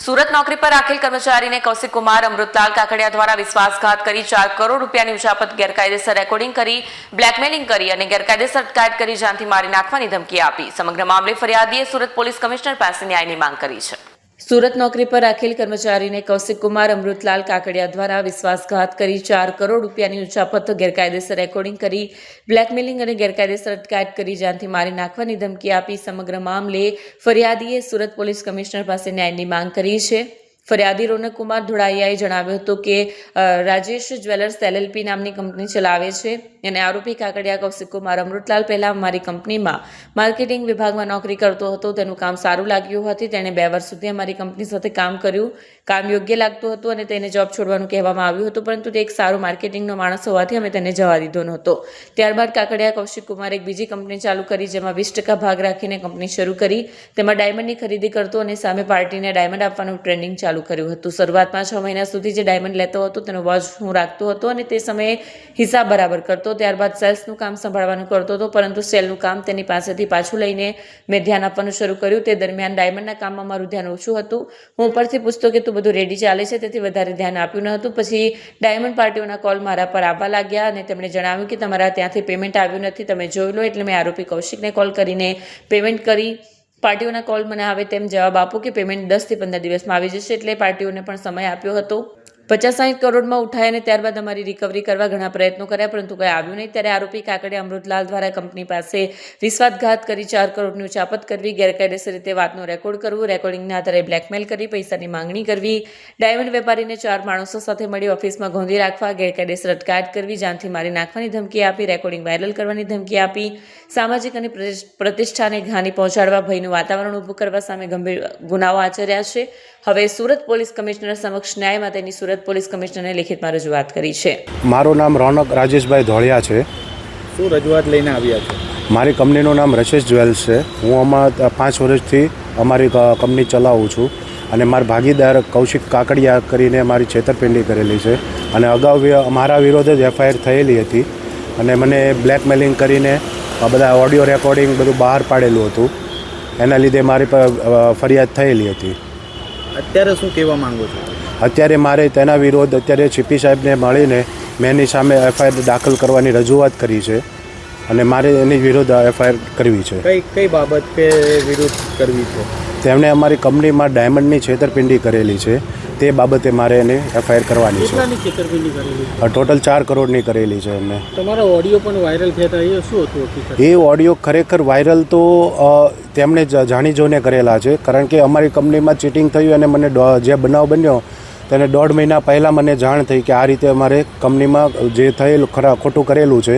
સુરત નોકરી પર રાખેલ કર્મચારીને કૌશિક કુમાર, અમૃતલાલ કાકડિયા દ્વારા વિશ્વાસઘાત કરી ચાર કરોડ રૂપિયાની ઉચાપત ગેરકાયદેસર રેકોર્ડિંગ કરી, બ્લેકમેલિંગ કરી અને ગેરકાયદેસર અટકાયત કરી જાનથી મારી નાખવાની ધમકી આપી. સમગ્ર મામલે ફરિયાદીએ સુરત પોલીસ કમિશનર પાસે ન્યાયની માંગ કરી છે. સુરત નોકરી પર રાખેલ કર્મચારીને કૌશિક કુમાર, અમૃતલાલ કાકડિયા દ્વારા વિશ્વાસઘાત કરી ચાર કરોડ રૂપિયાની ઉચાપત ગેરકાયદેસર રેકોર્ડિંગ કરી બ્લેકમેલિંગ અને ગેરકાયદેસર અટકાયત કરી, જાનથી મારી નાખવાની ધમકી આપી. સમગ્ર મામલે ફરિયાદીએ સુરત પોલીસ કમિશનર પાસે ન્યાયની માંગ કરી છે. ફરિયાદી રોનક કુમાર ધોળાઈયાએ જણાવ્યું હતું કે રાજેશ જ્વેલર્સ એલએલપી નામની કંપની ચલાવે છે અને આરોપી કાકડિયા કૌશિક કુમાર અમૃતલાલ પહેલાં અમારી કંપનીમાં માર્કેટિંગ વિભાગમાં નોકરી કરતો હતો. તેનું કામ સારું લાગ્યું હતું. તેણે બે વર્ષ સુધી અમારી કંપની સાથે કામ કર્યું. કામ યોગ્ય લાગતું હતું અને તેને જોબ છોડવાનું કહેવામાં આવ્યું હતું, પરંતુ તે એક સારો માર્કેટિંગનો માણસ હોવાથી અમે તેને જવા દીધો નહોતો. ત્યારબાદ કાકડિયા કૌશિક કુમારે એક બીજી કંપની ચાલુ કરી, જેમાં વીસ ટકા ભાગ રાખીને કંપની શરૂ કરી. તેમાં ડાયમંડની ખરીદી કરતો અને સામે પાર્ટીને ડાયમંડ આપવાનું ટ્રેન્ડિંગ ચાલુ કર્યું હતું. શરૂઆતમાં છ મહિના સુધી જે ડાયમંડ લેતો હતો, તેનો વોચ હું રાખતો હતો અને તે સમયે હિસાબ બરાબર કરતો. ત્યારબાદ સેલ્સનું કામ સંભાળવાનું કરતો હતો, પરંતુ સેલનું કામ તેની પાસેથી પાછું લઈને મેં ધ્યાન આપવાનું શરૂ કર્યું. તે દરમિયાન ડાયમંડના કામમાં મારું ધ્યાન ઓછું હતું. હું ઉપરથી પૂછતો કે તું બધું રેડી ચાલે છે? તેથી વધારે ધ્યાન આપ્યું ન હતું. પછી ડાયમંડ પાર્ટીઓના કોલ મારા પર આવવા લાગ્યા અને તેમણે જણાવ્યું કે તમારા ત્યાંથી પેમેન્ટ આવ્યું નથી. તમે જોઈ લો એટલે મેં આરોપી કૌશિકને કોલ કરીને પેમેન્ટ કરી. પાર્ટીઓના કોલ મને આવે તેમ જવાબ આપો કે પેમેન્ટ દસથી પંદર દિવસમાં આવી જશે એટલે પાર્ટીઓને પણ સમય આપ્યો હતો. પચાસ સાઠ કરોડમાં ઉઠાય અને ત્યારબાદ અમારી રિકવરી કરવા ઘણા પ્રયત્નો કર્યા, પરંતુ કંઈ આવ્યું નહીં. ત્યારે આરોપી કાકડિયા અમૃતલાલ દ્વારા કંપની પાસે વિશ્વાસઘાત કરી ચાર કરોડની ઉચાપત કરવી, ગેરકાયદેસર રીતે વાતનો રેકોર્ડ કરવું, રેકોર્ડિંગના આધારે બ્લેકમેલ કરી, પૈસાની માંગણી કરવી, ડાયમંડ વેપારીને ચાર માણસો સાથે મળી ઓફિસમાં ગોંધી રાખવા, ગેરકાયદેસર અટકાયત કરવી, જાનથી મારી નાખવાની ધમકી આપી, રેકોર્ડિંગ વાયરલ કરવાની ધમકી આપી, સામાજિક અને પ્રતિ- પ્રતિષ્ઠાને ઘાની પહોંચાડવા, ભયનું વાતાવરણ ઊભું કરવા સામે ગંભીર ગુનાઓ આચર્યા છે. હવે સુરત પોલીસ કમિશનર સમક્ષ ન્યાય માટેની સુરત પોલીસ કમિશનરને લેખિતમાં રજૂઆત કરી છે. મારું નામ રોનક રાજેશભાઈ ધોળિયા છે. શું રજૂઆત લઈને આવ્યા છે? મારી કંપનીનું નામ રશેશ જ્વેલ્સ છે. હું આમાં પાંચ વર્ષથી અમારી ક- કંપની ચલાવું છું અને મારા ભાગીદાર કૌશિક કાકડિયા કરીને મારી છેતરપિંડી કરેલી છે અને અગાઉ મારા વિરોધ જ એફઆઈઆર થયેલી હતી અને મને બ્લેકમેલિંગ કરીને બધા ઓડિયો રેકોર્ડિંગ બધું બહાર પાડેલું હતું. એના લીધે મારી પર ફરિયાદ થયેલી હતી. અત્યારે શું કહેવા માગો છો? અત્યારે મારે તેના વિરોધ અત્યારે છીપી સાહેબને મળીને મેં એની સામે એફઆઈઆર દાખલ કરવાની રજૂઆત કરી છે અને મારે એની વિરુદ્ધ એફઆઈઆર કરવી છે. કઈ કઈ બાબત કે વિરુદ્ધ કરવી છે? તેમણે અમારી કંપનીમાં ડાયમંડની છેતરપિંડી કરેલી છે. તે બાબતે મારે એને એફઆઈઆર કરવાની છે. ટોટલ ચાર કરોડની કરેલી છે એમને. તમારા ઓડિયો પણ વાયરલ થયા એ શું હતું એ ઓડિયો ખરેખર વાયરલ તો તેમણે જાણી જોઈને કરેલા છે. કારણ કે અમારી કંપનીમાં ચીટિંગ થયું અને મને જે બનાવ બન્યો તેને દોઢ મહિના પહેલાં મને જાણ થઈ કે આ રીતે અમારે કંપનીમાં જે થયેલું, ખરા, ખોટું કરેલું છે.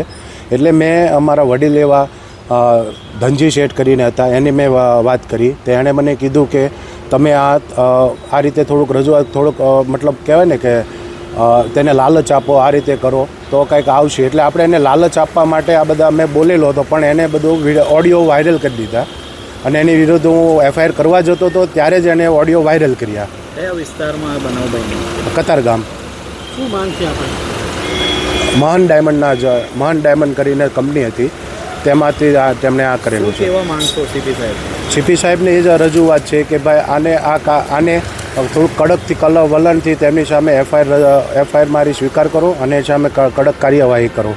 એટલે મેં અમારા વડીલ એવા ધનજી શેઠ કરીને હતા, એની મેં વાત કરી. તો એણે મને કીધું કે તમે આ આ રીતે થોડુંક રજૂઆત, થોડુંક મતલબ કહેવાય ને કે તેને લાલચ આપો, આ રીતે કરો, તો કંઈક આવશે. એટલે આપણે એને લાલચ આપવા માટે આ બધા મેં બોલેલો હતો, પણ એને બધું ઓડિયો વાયરલ કરી દીધા. અને એની વિરુદ્ધ હું એફઆઈઆર કરવા જતો હતો ત્યારે જ એને ઓડિયો વાયરલ કર્યા. કયા વિસ્તારમાં આ બનાવ બન્યો? કતારગામ શું માંગ છે આપણે? મહાન ડાયમંડના જ મહાન ડાયમંડ કરીને કંપની હતી. તેમાંથી આ તેમણે આ કરેલું છે. એવા માંગશો સીપી સાહેબ? સીપી સાહેબની એ જ રજૂઆત છે કે ભાઈ આને આ આને થોડુંક કડકથી કલર વલણથી તેમની સામે એફઆઈઆર એફઆઈઆર મારી સ્વીકાર કરો અને એ સામે કડક કાર્યવાહી કરો.